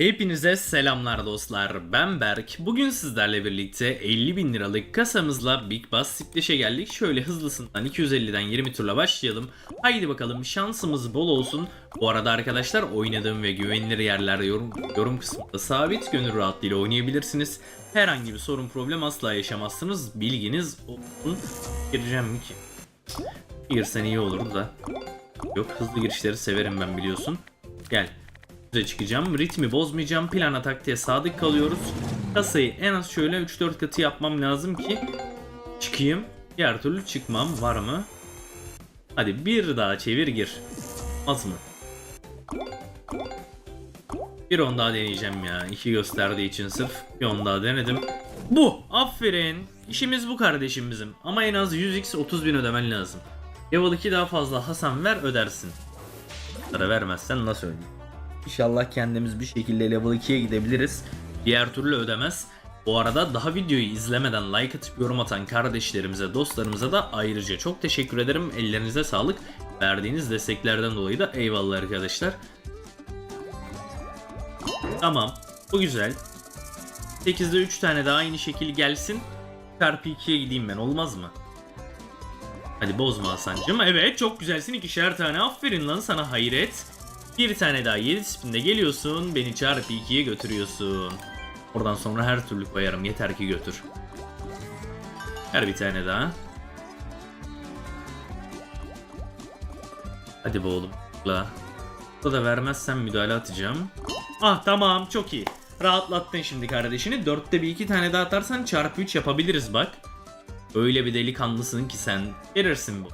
Hepinize selamlar dostlar. Ben Berk. Bugün sizlerle birlikte 50 bin liralık kasamızla Big Bass Splash'e geldik. Şöyle hızlısından 250'den 20 turla başlayalım. Haydi bakalım şansımız bol olsun. Bu arada arkadaşlar oynadığım ve güvenilir yerlerde yorum, yorum kısmında sabit gönül rahatlığıyla oynayabilirsiniz. Herhangi bir sorun problem asla yaşamazsınız. Bilginiz olsun. Gireceğim mi ki? Girsen iyi olurdu da. Yok hızlı girişleri severim ben biliyorsun. Gel. Size çıkacağım. Ritmi bozmayacağım. Plana taktiğe sadık kalıyoruz. Kasayı en az şöyle 3-4 katı yapmam lazım ki çıkayım. Diğer türlü çıkmam. Var mı? Hadi bir daha çevir gir. Az mı? Bir on daha deneyeceğim ya. İki gösterdiği için sırf bir on daha denedim. Bu. Aferin. İşimiz bu kardeşim bizim. Ama en az 100x 30 bin ödemen lazım. Level 2 daha fazla Hasan ver ödersin. Para vermezsen nasıl ödeyeyim? İnşallah kendimiz bir şekilde level 2'ye gidebiliriz. Diğer türlü ödemez. Bu arada daha videoyu izlemeden like atıp yorum atan kardeşlerimize, dostlarımıza da ayrıca çok teşekkür ederim. Ellerinize sağlık. Verdiğiniz desteklerden dolayı da eyvallah arkadaşlar. Tamam. Bu güzel. 8'de 3 tane daha aynı şekil gelsin. Çarpı 2'ye gideyim ben olmaz mı? Hadi bozma Hasan'cım. Evet çok güzelsin. ikişer tane. Aferin lan sana hayret. Bir tane daha 7 spinde geliyorsun. Beni çarpı 2'ye götürüyorsun. Oradan sonra her türlü koyarım. Yeter ki götür. Ver bir tane daha. Hadi be oğlum. La. Bu da vermezsen müdahale atacağım. Ah tamam çok iyi. Rahatlattın şimdi kardeşini. Dörtte bir iki tane daha atarsan çarpı 3 yapabiliriz bak. Öyle bir delikanlısın ki sen. Verirsin bu.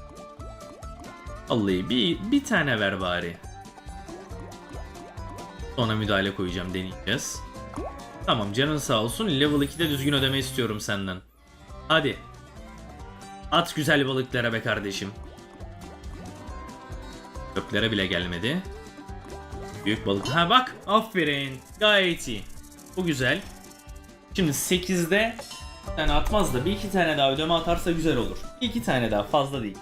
Vallahi bir, bir tane ver bari. Sonra müdahale koyacağım deneyeceğiz. Tamam canın sağ olsun. Level 2'de düzgün ödeme istiyorum senden. Hadi. At güzel balıklara be kardeşim. Köklere bile gelmedi. Büyük balık. Ha bak aferin. Gayet iyi. Bu güzel. Şimdi 8'de bir tane atmaz da bir iki tane daha ödeme atarsa güzel olur. Bir iki tane daha fazla değil.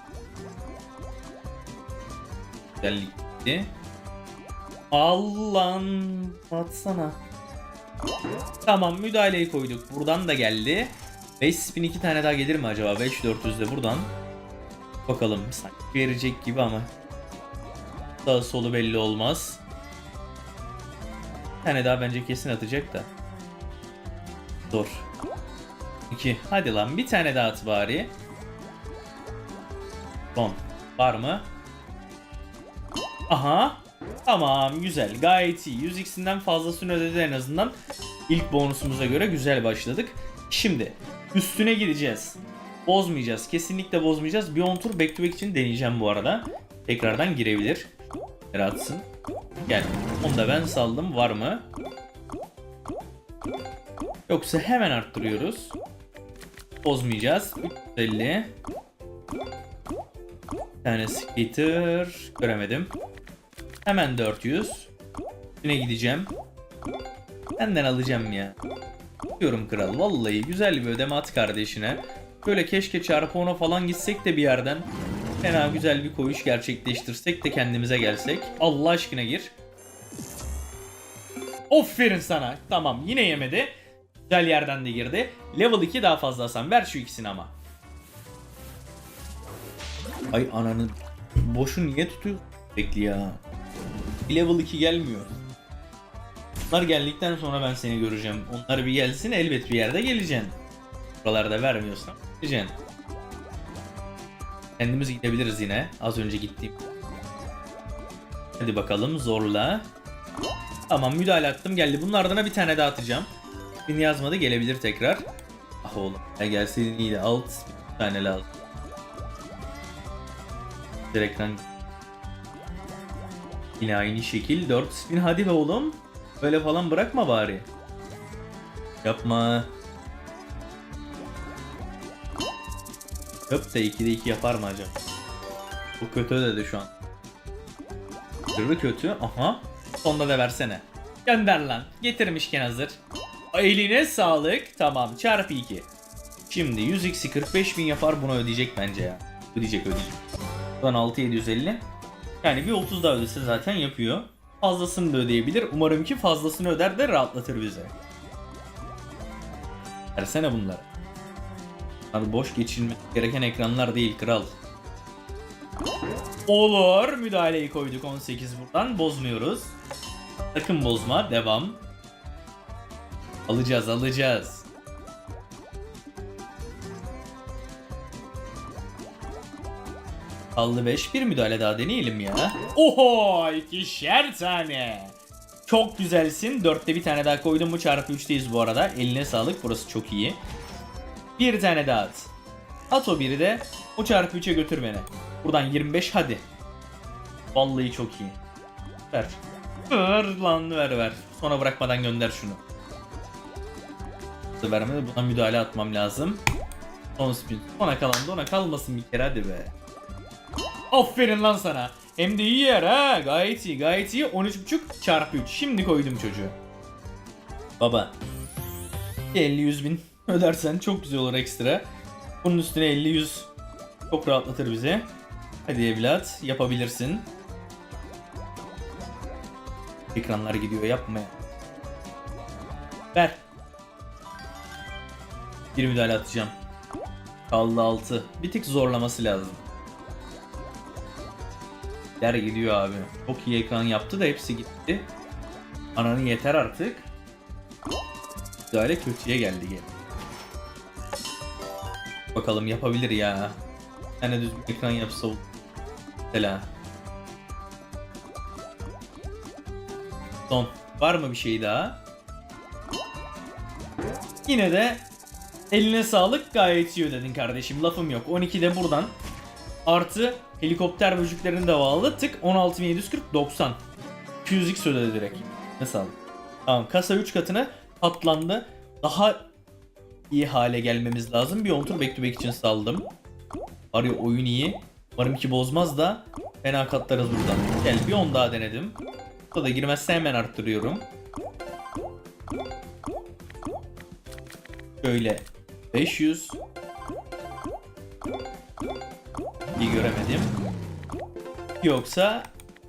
Güzellikti. Allah'ın atsana. Tamam müdahaleyi koyduk. Buradan da geldi. 5 spin 2 tane daha gelir mi acaba? 5 400 de buradan. Bakalım sanki verecek gibi ama. Sağ solu belli olmaz. Bir tane daha bence kesin atacak da. Zor. 2. Hadi lan bir tane daha at bari. Son. Var mı? Aha. Tamam güzel gayet iyi. 100x'inden fazlasını ödedi en azından. İlk bonusumuza göre güzel başladık. Şimdi üstüne gideceğiz. Bozmayacağız. Kesinlikle bozmayacağız. Bir 10 tur back to back için deneyeceğim bu arada. Tekrardan girebilir. Atsın. Gel. Onu da ben saldım. Var mı? Yoksa hemen arttırıyoruz. Bozmayacağız. 350. Bir tane skater. Göremedim. Hemen 400. Yine gideceğim. Benden alacağım ya. Diyorum kral. Vallahi güzel bir ödeme at kardeşine. Böyle keşke çarpı ona falan gitsek de bir yerden. Fena güzel bir koyuş gerçekleştirsek de kendimize gelsek. Allah aşkına gir. Aferin sana. Tamam yine yemedi. Güzel yerden de girdi. Level 2 daha fazla Hasan. Ver şu ikisini ama. Ay ananı. Boşu niye tutuyor? Bekli ya. Level 2 gelmiyor. Onlar geldikten sonra ben seni göreceğim. Onlar bir gelsin elbet bir yerde geleceksin. Buralarda vermiyorsan geleceksin. Kendimiz gidebiliriz yine. Az önce gittiğim. Hadi bakalım zorla. Tamam müdahale attım geldi. Bunlardan bir tane daha atacağım. Bin yazmadı gelebilir tekrar. Ah oğlum. Ya gelseydin iyiydi. Alt bir tane lazım. Direkt ekran Yine aynı şekil 4 spin hadi be oğlum. Böyle falan bırakma bari. Yapma. Hop da 2'de 2 yapar mı acaba? Bu kötü ödedi şu an. Kırdı kötü. Aha. Sonda da versene. Gönder lan. Getirmişken hazır. Eline sağlık. Tamam. Çarpı 2. Şimdi 100x'i 45 bin yapar bunu ödeyecek bence ya. Ödeyecek ödeyecek. Buradan 6750. Yani bir 30 daha ödese zaten yapıyor. fazlasını da ödeyebilir. Umarım ki fazlasını öder de rahatlatır bizi. Versene bunları. Bunlar boş geçilmesi gereken ekranlar değil kral. Olur. Müdahaleyi koyduk 18 buradan. Bozmuyoruz. Sakın bozma. Devam. Alacağız alacağız. Kaldı 5. Bir müdahale daha deneyelim ya. Oho! ikişer tane. Çok güzelsin. 4'te bir tane daha koydum mu çarpı 3'teyiz bu arada. Eline sağlık. Burası çok iyi. Bir tane daha at. At o biri de. O çarpı 3'e götür beni. Buradan 25 hadi. Vallahi çok iyi. Ver. Ver lan ver ver. Sonra bırakmadan gönder şunu. Vermedi. Buna müdahale atmam lazım. Son spin. Ona kalan da ona kalmasın bir kere hadi be. Aferin lan sana. Hem de iyi yer ha. Gayet iyi gayet iyi. 13.5 çarpı 3. Şimdi koydum çocuğu. Baba. 50-100 bin ödersen çok güzel olur ekstra. Bunun üstüne 50-100 çok rahatlatır bizi. Hadi evlat yapabilirsin. Ekranlar gidiyor yapma ya. Ver. Bir müdahale atacağım. Kaldı 6. Bir tık zorlaması lazım. Yer gidiyor abi. Çok iyi ekran yaptı da hepsi gitti. Ananı yeter artık. Müdahale kötüye geldi gene. Bakalım yapabilir ya. Bir düz bir ekran yapsa. Mesela. Son. Var mı bir şey daha? Yine de eline sağlık gayet iyi ödedin kardeşim lafım yok. 12 de buradan. Artı helikopter böceklerini de bağlı. Tık 16740 90. 200x ödedi direkt. Ne sağlık. Tamam kasa 3 katına katlandı. Daha iyi hale gelmemiz lazım. Bir 10 tur back to back için saldım. Ya oyun iyi. Umarım ki bozmaz da fena katlarız buradan. Gel bir 10 daha denedim. Bu da girmezse hemen arttırıyorum. Şöyle 500 İyi göremedim. Yoksa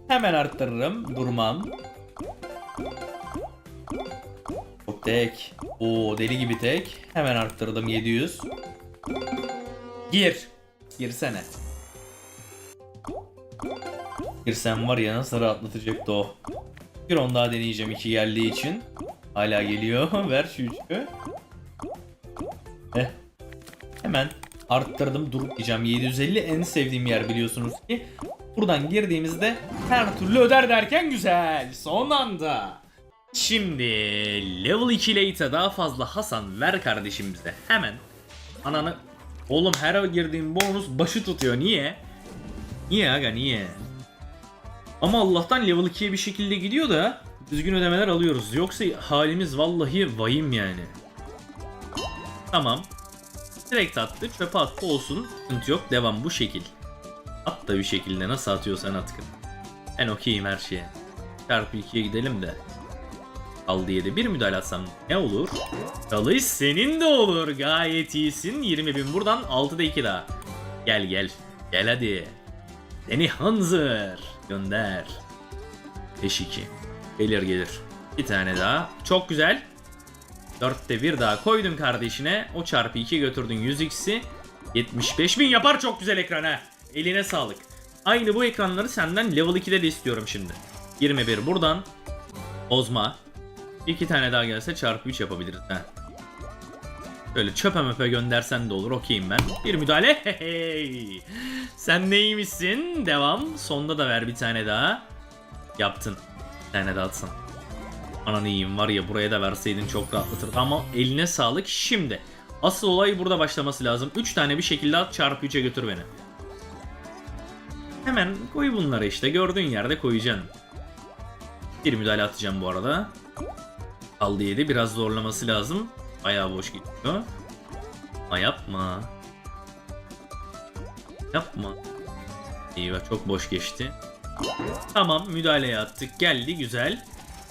hemen arttırırım. Durmam. Tek. Oo deli gibi tek. Hemen arttırdım 700. Gir. Girsene. Girsem var ya nasıl rahatlatacaktı o. Bir on daha deneyeceğim iki geldiği için. Hala geliyor. Ver şu üçü. Eh. Hemen arttırdım dur diyeceğim 750 en sevdiğim yer biliyorsunuz ki. Buradan girdiğimizde her türlü öder derken güzel. Son anda. Şimdi level 2 late'e daha fazla Hasan ver kardeşim bize. Hemen. Ananı. Oğlum her girdiğim bonus başı tutuyor. Niye? Niye aga niye? Ama Allah'tan level 2'ye bir şekilde gidiyor da düzgün ödemeler alıyoruz. Yoksa halimiz vallahi vahim yani. Tamam. Direkt attı. Çöpe attı olsun. Sıkıntı yok. Devam bu şekil. At da bir şekilde nasıl atıyorsan at. Ben okeyim her şeye. Çarpı 2'ye gidelim de. Al diye de bir müdahale atsam ne olur? Çalış senin de olur. Gayet iyisin. 20 bin buradan 6'da 2 daha. Gel gel. Gel hadi. Seni Hanzer. Gönder. 5 2. Gelir gelir. Bir tane daha. Çok güzel. 4'te bir daha koydun kardeşine. O çarpı 2 götürdün 100x'i. 75 bin yapar çok güzel ekrana. Eline sağlık. Aynı bu ekranları senden level 2'de de istiyorum şimdi. 21 buradan. Bozma. İki tane daha gelse çarpı 3 yapabiliriz. Heh. Böyle çöpe möpe göndersen de olur. Okeyim ben. Bir müdahale. Hey. Sen neymişsin? Devam. Sonda da ver bir tane daha. Yaptın. Bir tane daha atsın. Ananı yiyeyim var ya buraya da verseydin çok rahatlatırdı ama eline sağlık şimdi. Asıl olay burada başlaması lazım. 3 tane bir şekilde at çarpı 3'e götür beni. Hemen koy bunları işte gördüğün yerde koyacaksın. Bir müdahale atacağım bu arada. Kaldı 7 biraz zorlaması lazım. Bayağı boş gidiyor. Ama yapma. Yapma. Eyvah çok boş geçti. Tamam müdahaleye attık geldi güzel.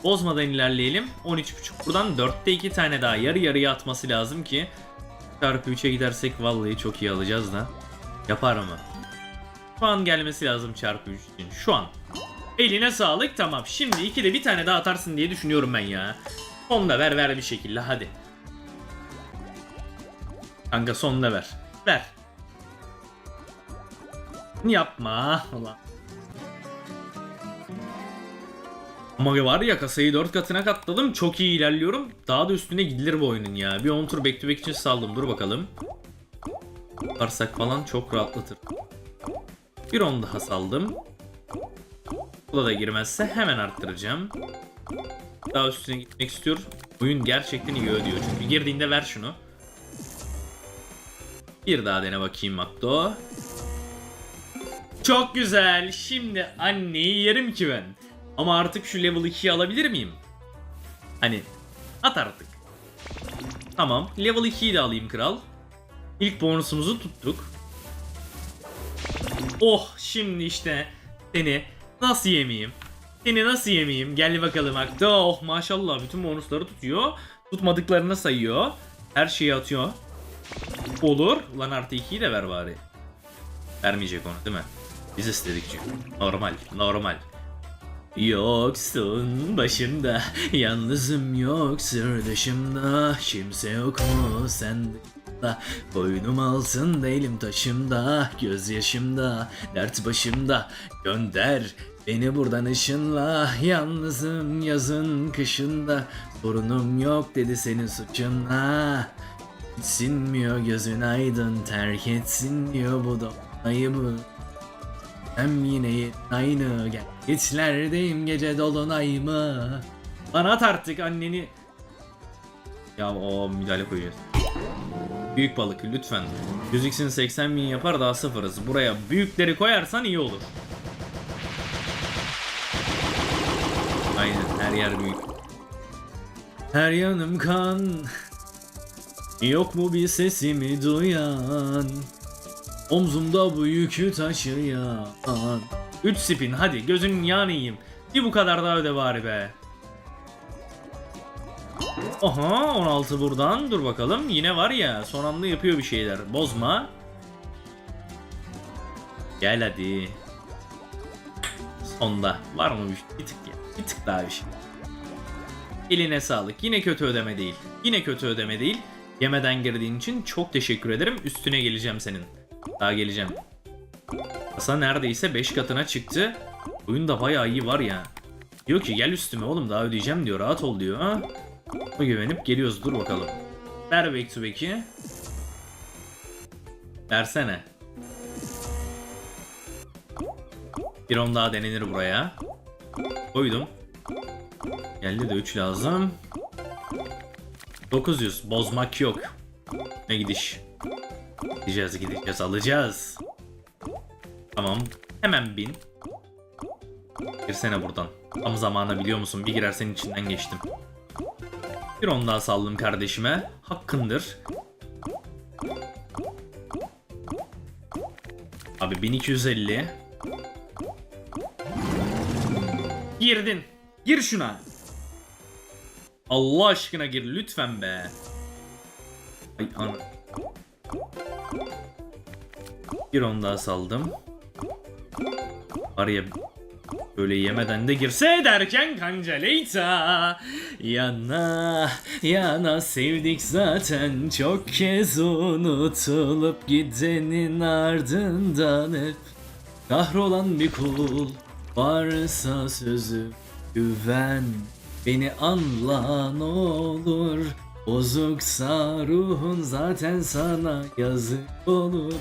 Bozmadan ilerleyelim. 13.5 buradan 4'te 2 tane daha yarı yarıya atması lazım ki çarpı 3'e gidersek vallahi çok iyi alacağız da. Yapar mı? Şu an gelmesi lazım çarpı 3 için. Şu an. Eline sağlık tamam. Şimdi iki de bir tane daha atarsın diye düşünüyorum ben ya. Son da ver ver bir şekilde hadi. Kanka son da ver. Ver. Yapma. Ulan. Ama var ya kasayı 4 katına katladım. Çok iyi ilerliyorum. Daha da üstüne gidilir bu oyunun ya. Bir 10 tur back to back için saldım. Dur bakalım. Yaparsak falan çok rahatlatır. Bir 10 daha saldım. Bu da girmezse hemen arttıracağım. Daha üstüne gitmek istiyor. Oyun gerçekten iyi ödüyor çünkü. Girdiğinde ver şunu. Bir daha dene bakayım Makto. Çok güzel. Şimdi anneyi yerim ki ben. Ama artık şu level 2'yi alabilir miyim? Hani at artık. Tamam. Level 2'yi de alayım kral. İlk bonusumuzu tuttuk. Oh şimdi işte seni nasıl yemeyeyim? Seni nasıl yemeyeyim? Gel bakalım Akta. Oh maşallah bütün bonusları tutuyor. Tutmadıklarını sayıyor. Her şeyi atıyor. Olur. Ulan artı 2'yi de ver bari. Vermeyecek onu değil mi? Biz istedik çünkü. Normal. Normal. Yoksun başımda Yalnızım yok dışımda Kimse yok mu sen Boynum altında elim taşımda Gözyaşımda dert başımda. Gönder beni buradan ışınla Yalnızım yazın kışında. Sorunum yok dedi senin suçunla. Sinmiyor gözün aydın terk etsin diyor bu da ayıbı hem yine aynı gel. Hiçlerdeyim gece dolunay mı? Lan at artık anneni. Ya o müdahale koyuyoruz. Büyük balık lütfen. Müziksin 80 bin yapar daha sıfırız. Buraya büyükleri koyarsan iyi olur. Aynen her yer büyük. Her yanım kan. Yok mu bir sesimi duyan? Omzumda bu yükü taşıyan. 3 spin hadi gözünün yanıyım Bir bu kadar daha öde bari be. Aha 16 buradan. Dur bakalım yine var ya son anda yapıyor bir şeyler. Bozma. Gel hadi. Sonda. Var mı bir, bir tık ya bir tık daha bir şey. Eline sağlık. Yine kötü ödeme değil. Yine kötü ödeme değil. Yemeden girdiğin için çok teşekkür ederim. Üstüne geleceğim senin daha geleceğim. Kasa neredeyse 5 katına çıktı. Oyun da bayağı iyi var ya. Diyor ki gel üstüme oğlum daha ödeyeceğim diyor. Rahat ol diyor. Ha? Güvenip geliyoruz. Dur bakalım. Ver back to back'i. Versene. Bir on daha denenir buraya. Koydum. Geldi de 3 lazım. 900. Bozmak yok. Ne gidiş. Gideceğiz gideceğiz alacağız. Tamam. Hemen bin. Girsene buradan. Tam zamana biliyor musun? Bir girersen içinden geçtim. Bir on daha saldım kardeşime. Hakkındır. Abi 1250. Girdin. Gir şuna. Allah aşkına gir lütfen be. Ay ana. Bir on daha saldım. Araya böyle yemeden de girse derken kancaleyta Yana yana sevdik zaten. Çok kez unutulup gidenin ardından hep Kahrolan bir kul. Varsa sözü güven Beni anla ne olur Bozuksa ruhun zaten sana yazık olur.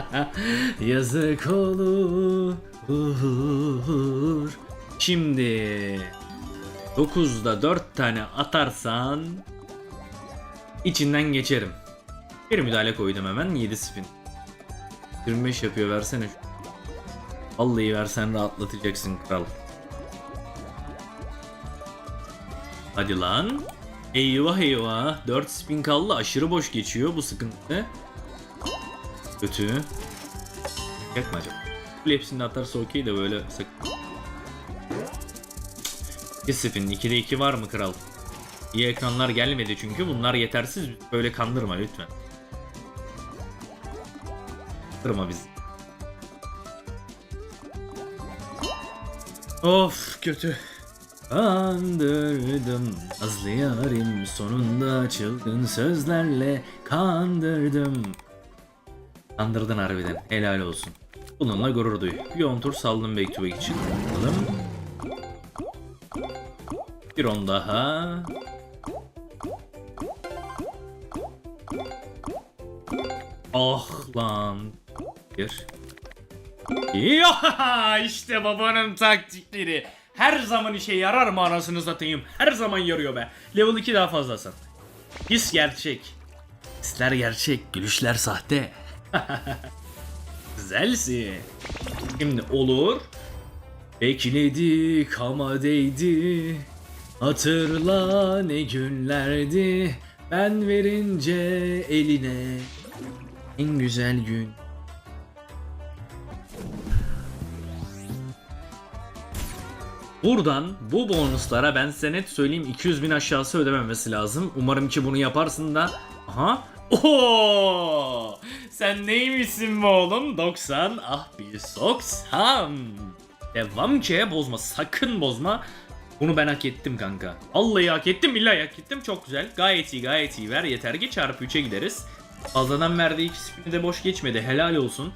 yazık olur. Şimdi 9'da 4 tane atarsan içinden geçerim. Bir müdahale koydum hemen 7 spin. 25 yapıyor versene. Vallahi versen rahatlatacaksın kral. Hadi lan. Eyvah eyvah. 4 spin kaldı. Aşırı boş geçiyor bu sıkıntı. Kötü. Yakma acaba. Bu hepsini atarsa okey de böyle sık. 2 spin. 2'de 2 var mı kral? İyi ekranlar gelmedi çünkü bunlar yetersiz. Böyle kandırma lütfen. Kırma bizi. Of kötü. Kandırdım Nazlı yarim sonunda çılgın sözlerle kandırdım. Kandırdın harbiden helal olsun. Bununla gurur duy. On tur saldım back to back için. Bakalım. Bir on daha. Ah lan. Bir. Ya işte babanın taktikleri. Her zaman işe yarar mı anasını satayım? Her zaman yarıyor be. Level 2 daha fazlasın. His gerçek. Hisler gerçek, gülüşler sahte. Güzelsin. Şimdi olur. Bekledik ama değdi. Hatırla ne günlerdi. Ben verince eline en güzel gün. Buradan bu bonuslara ben size net söyleyeyim 200 bin aşağısı ödememesi lazım. Umarım ki bunu yaparsın da. Aha. Oo! Sen neymişsin be oğlum? 90 ah bir soksam. Devam ki bozma sakın bozma. Bunu ben hak ettim kanka. Vallahi hak ettim billahi hak ettim çok güzel. Gayet iyi gayet iyi ver yeter ki çarpı 3'e gideriz. Fazladan verdiği iki de boş geçmedi helal olsun.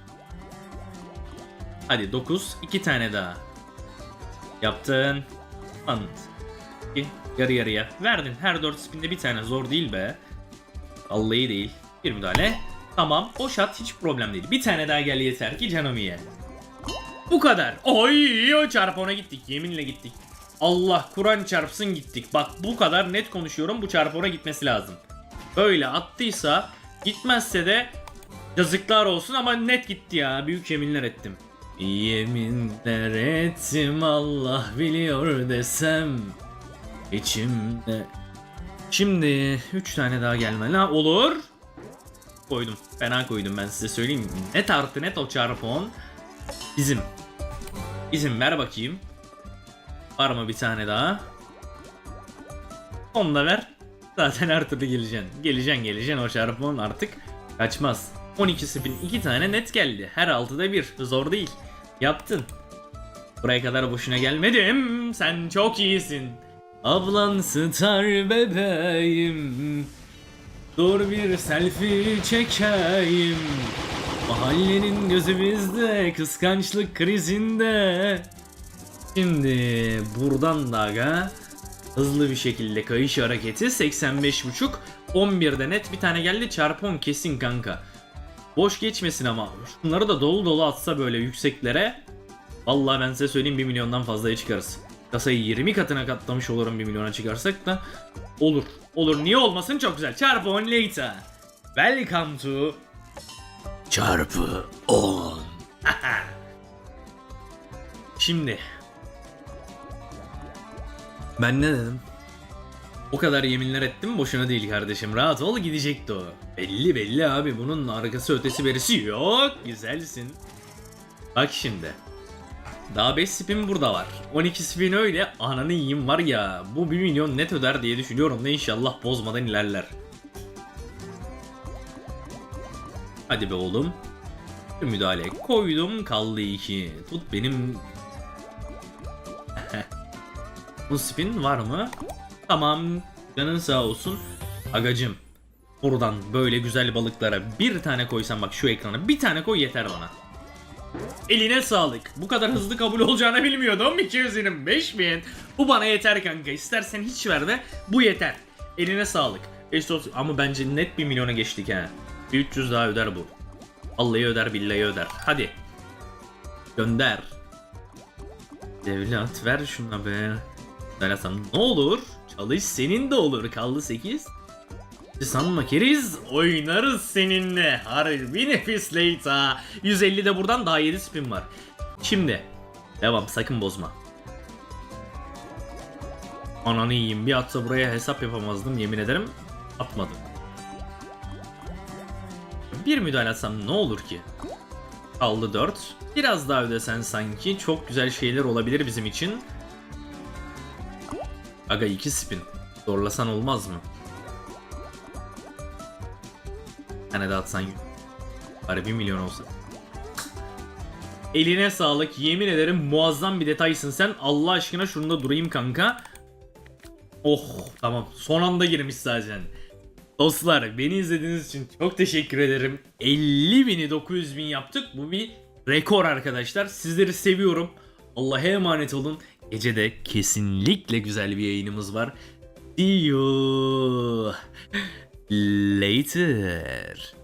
Hadi 9 2 tane daha. Yaptın. İki, Yarı yarıya. Verdin. Her 4 spinde bir tane. Zor değil be. Vallahi değil. Bir müdahale. Tamam. O shot hiç problem değil. Bir tane daha gel yeter ki canım iyi. Bu kadar. Oy o çarp ona gittik. Yeminle gittik. Allah Kur'an çarpsın gittik. Bak bu kadar net konuşuyorum. Bu çarp ona gitmesi lazım. Böyle attıysa gitmezse de yazıklar olsun ama net gitti ya. Büyük yeminler ettim. Yeminler ettim Allah biliyor desem içimde. Şimdi 3 tane daha gelmeli. Ha olur. Koydum. Fena koydum ben size söyleyeyim. Net artı net o çarpı 10. Bizim. Bizim ver bakayım. Var mı bir tane daha? Onu da ver. Zaten her türlü geleceksin. Geleceksin geleceksin o çarpı 10 artık kaçmaz. 12 spin 2 tane net geldi. Her 6'da bir. Zor değil. Yaptın. Buraya kadar boşuna gelmedim. Sen çok iyisin. Ablan star bebeğim. Dur bir selfie çekeyim. Mahallenin gözü bizde, kıskançlık krizinde. Şimdi buradan da aga hızlı bir şekilde kayış hareketi 85.5 11'de net bir tane geldi çarpı 10 kesin kanka. Boş geçmesin ama şunları da dolu dolu atsa böyle yükseklere Vallahi ben size söyleyeyim 1 milyondan fazlaya çıkarız. Kasayı 20 katına katlamış olurum 1 milyona çıkarsak da olur. Olur niye olmasın çok güzel. Çarpı 10 later. Welcome to Çarpı 10. Şimdi ben ne dedim? O kadar yeminler ettim boşuna değil kardeşim. Rahat ol gidecekti o. Belli belli abi bunun arkası ötesi berisi yok. Güzelsin. Bak şimdi. Daha 5 spin burada var. 12 spin öyle ananı yiyeyim var ya. Bu 1 milyon net öder diye düşünüyorum da inşallah bozmadan ilerler. Hadi be oğlum. Bir müdahale koydum kaldı 2. Tut benim bu spin var mı? Tamam. Canın sağ olsun. Agacım. Buradan böyle güzel balıklara bir tane koysam bak şu ekrana bir tane koy yeter bana. Eline sağlık. Bu kadar hızlı kabul olacağını bilmiyordum. 225 bin. Bu bana yeter kanka. İstersen hiç ver de bu yeter. Eline sağlık. Olsun. Ama bence net 1 milyona geçtik ha. Bir 300 daha öder bu. Vallahi öder billahi öder. Hadi. Gönder. Devlet ver şuna be. Verasam ne olur? Çalış senin de olur. Kaldı 8. Sanma keriz oynarız seninle. Harbi nefis Leyta. 150 de buradan daha 7 spin var. Şimdi devam sakın bozma. Ananı yiyeyim bir atsa buraya hesap yapamazdım yemin ederim. Atmadım. Bir müdahale atsam ne olur ki? Kaldı 4. Biraz daha ödesen sanki çok güzel şeyler olabilir bizim için. Aga 2 spin. Zorlasan olmaz mı? Tane de atsan Bari 1 milyon olsa. Eline sağlık. Yemin ederim muazzam bir detaysın sen. Allah aşkına şurada durayım kanka. Oh tamam. Son anda girmiş zaten. Dostlar beni izlediğiniz için çok teşekkür ederim. 50 bini 900 bin yaptık. Bu bir rekor arkadaşlar. Sizleri seviyorum. Allah'a emanet olun. Gecede kesinlikle güzel bir yayınımız var. See you later.